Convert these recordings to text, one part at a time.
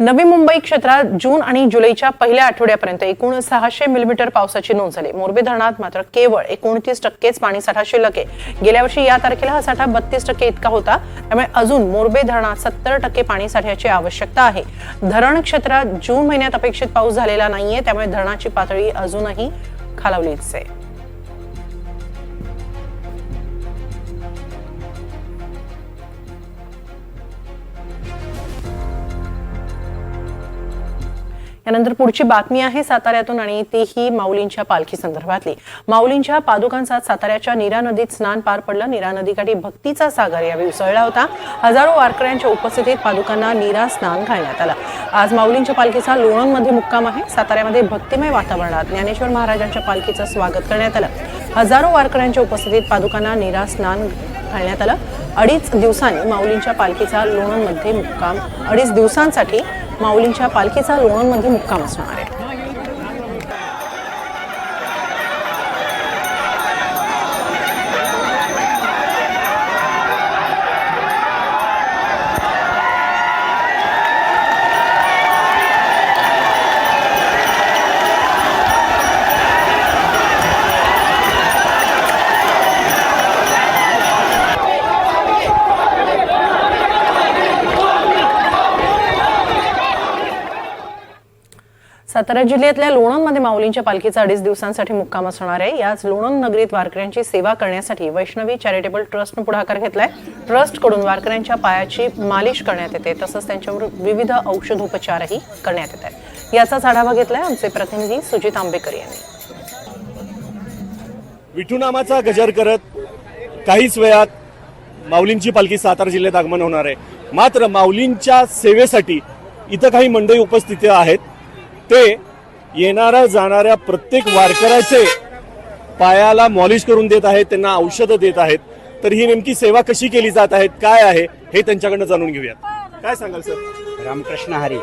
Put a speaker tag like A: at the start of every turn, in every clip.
A: नवी मुंबई क्षेत्रात जून आणि जुलैच्या पहिल्या आठवड्यापर्यंत एकूण सहाशे मिलीमीटर पावसाची नोंद झाली. मोरबी धरणात मात्र केवळ एकोणतीस टक्केच पाणीसाठा शिल्लक आहे. गेल्या वर्षी या तारखेला हा साठा बत्तीस टक्के इतका होता. त्यामुळे अजून मोरबे धरणात सत्तर टक्के पाणी साठ्याची आवश्यकता आहे. धरण क्षेत्रात जून महिन्यात अपेक्षित पाऊस झालेला नाहीये. त्यामुळे धरणाची पातळी अजूनही खालावलीच आहे. यानंतर पुढची बातमी आहे साताऱ्यातून आणि तीही माऊलींच्या पालखी संदर्भातली. माऊलींच्या पादुकांचा साताऱ्याच्या नीरा नदीत स्नान पार पडलं. नीरा नदीकाठी भक्तीचा सागर यावेळी उसळला होता. हजारो वारकऱ्यांच्या उपस्थितीत पादुकांना नीरा स्नान घालण्यात आलं. आज माऊलींच्या पालखीचा लोणंदमध्ये मुक्काम आहे. साताऱ्यामध्ये भक्तिमय वातावरणात ज्ञानेश्वर महाराजांच्या पालखीचं स्वागत करण्यात आलं. हजारो वारकऱ्यांच्या उपस्थितीत पादुकांना नीरा स्नान घालण्यात आलं. अडीच दिवसांनी माऊलींच्या पालखीचा लोणंदमध्ये मुक्काम. अडीच दिवसांसाठी माऊलींच्या पालखीचा लोणंदमध्ये म्हणजे मुक्काम असणार आहे. सातारा जिल्ह्यातल्या लोणंदमध्ये माऊलींच्या पालखीचा अडीच दिवसांसाठी मुक्काम असणार आहे. याच लोणंद नगरीत वारकऱ्यांची सेवा करण्यासाठी वैष्णवी चॅरिटेबल ट्रस्टनं पुढाकार घेतलाय. ट्रस्टकडून वारकऱ्यांच्या पायाची मालिश करण्यात येते. तसंच त्यांच्यावर विविध औषधोपचारही करण्यात येत आहेत. याचाच आढावा घेतलाय आमचे प्रतिनिधी सुजित आंबेकर यांनी.
B: विठूनामाचा गजर करत काहीच वेळात माऊलींची पालखी सातारा जिल्ह्यात आगमन होणार आहे. मात्र माऊलींच्या सेवेसाठी इथं काही मंडळी उपस्थित आहेत. ते येणाऱ्या जाणाऱ्या प्रत्येक वारकऱ्याचे पायाला मॉलिश करून देत आहेत त्यांना औषधं देत आहेत. तर ही नेमकी सेवा कशी केली जात आहेत काय आहे हे त्यांच्याकडनं जाणून घेऊयात. काय सांगाल सर?
C: रामकृष्ण हरी.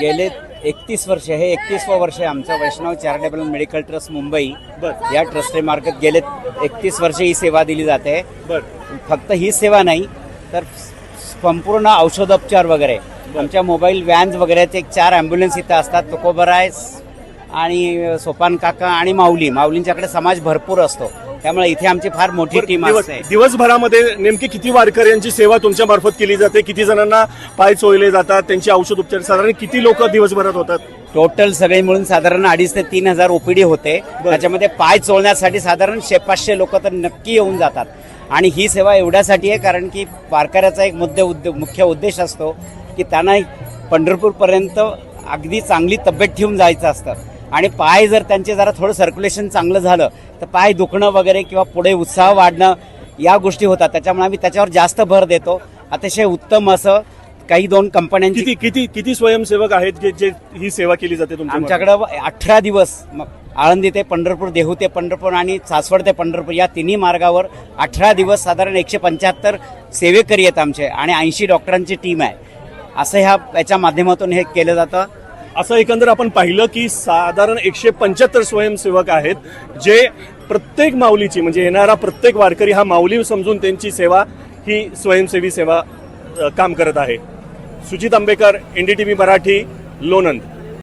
C: गेले एकतीस वर्ष हे एकतीसवं वर्ष आहे आमचं Vaishnav charitable medical trust Mumbai. या ट्रस्टे मार्फत गेले एकतीस वर्ष ही सेवा दिली जाते. फक्त ही सेवा नाही तर संपूर्ण औषधोपचार वगैरे. आमच्या मोबाईल व्हॅन्स वगैरेचे एक चार ॲम्ब्युलन्स इथं असतात. तुकोबराय आणि सोपान काका आणि माऊली. माऊलींच्याकडे समाज भरपूर असतो. त्यामुळे इथे आमची फार मोठी टीम
B: दिवस-
C: असते.
B: दिवसभरामध्ये नेमकी किती वारकऱ्यांची सेवा तुमच्या मार्फत केली जाते? किती जणांना पाय चोळले जातात? त्यांचे औषध उपचार साधारण किती लोक दिवसभरात होतात?
C: टोटल सगळे मिळून साधारण अडीच ते तीन हजार ओपीडी होते. त्याच्यामध्ये पाय चोळण्यासाठी साधारण शे पाचशे लोक तर नक्की येऊन जातात. आणि ही सेवा एवढ्यासाठी आहे कारण की वारकऱ्याचा एक मुद्दे उद्दे मुख्य उद्देश असतो की त्यांना पंढरपूरपर्यंत अगदी चांगली तब्येत ठेवून जायचं असतं. आणि पाय जर त्यांचे जरा थोडं सर्क्युलेशन चांगलं झालं तर पाय दुखणं वगैरे किंवा पुढे उत्साह वाढणं या गोष्टी होतात. त्याच्यामुळे आम्ही त्याच्यावर जास्त भर देतो. अतिशय उत्तम असं काही दोन कंपन्यांची
B: किती किती किती स्वयंसेवक आहेत जे जे ही सेवा केली जाते
C: आमच्याकडं अठरा दिवस मग आळंदी ते पंढरपूर देहू ते पंढरपूर आणि सासवड ते पंढरपूर. या तिन्ही मार्गावर अठरा दिवस साधारण एकशे पंच्याहत्तर सेवेकरी आहेत आमचे आणि ऐंशी डॉक्टरांची टीम आहे. असं ह्या याच्या माध्यमातून हे केलं जातं.
B: असं एकंदर आपण पाहिलं की साधारण एकशे पंच्याहत्तर स्वयंसेवक आहेत जे प्रत्येक माऊलीची म्हणजे येणारा प्रत्येक वारकरी हा माऊली समजून त्यांची सेवा ही स्वयंसेवी सेवा काम करत आहे. Sujit Ambekar N D T V Marathi Lonand.